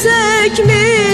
Gitsek mi?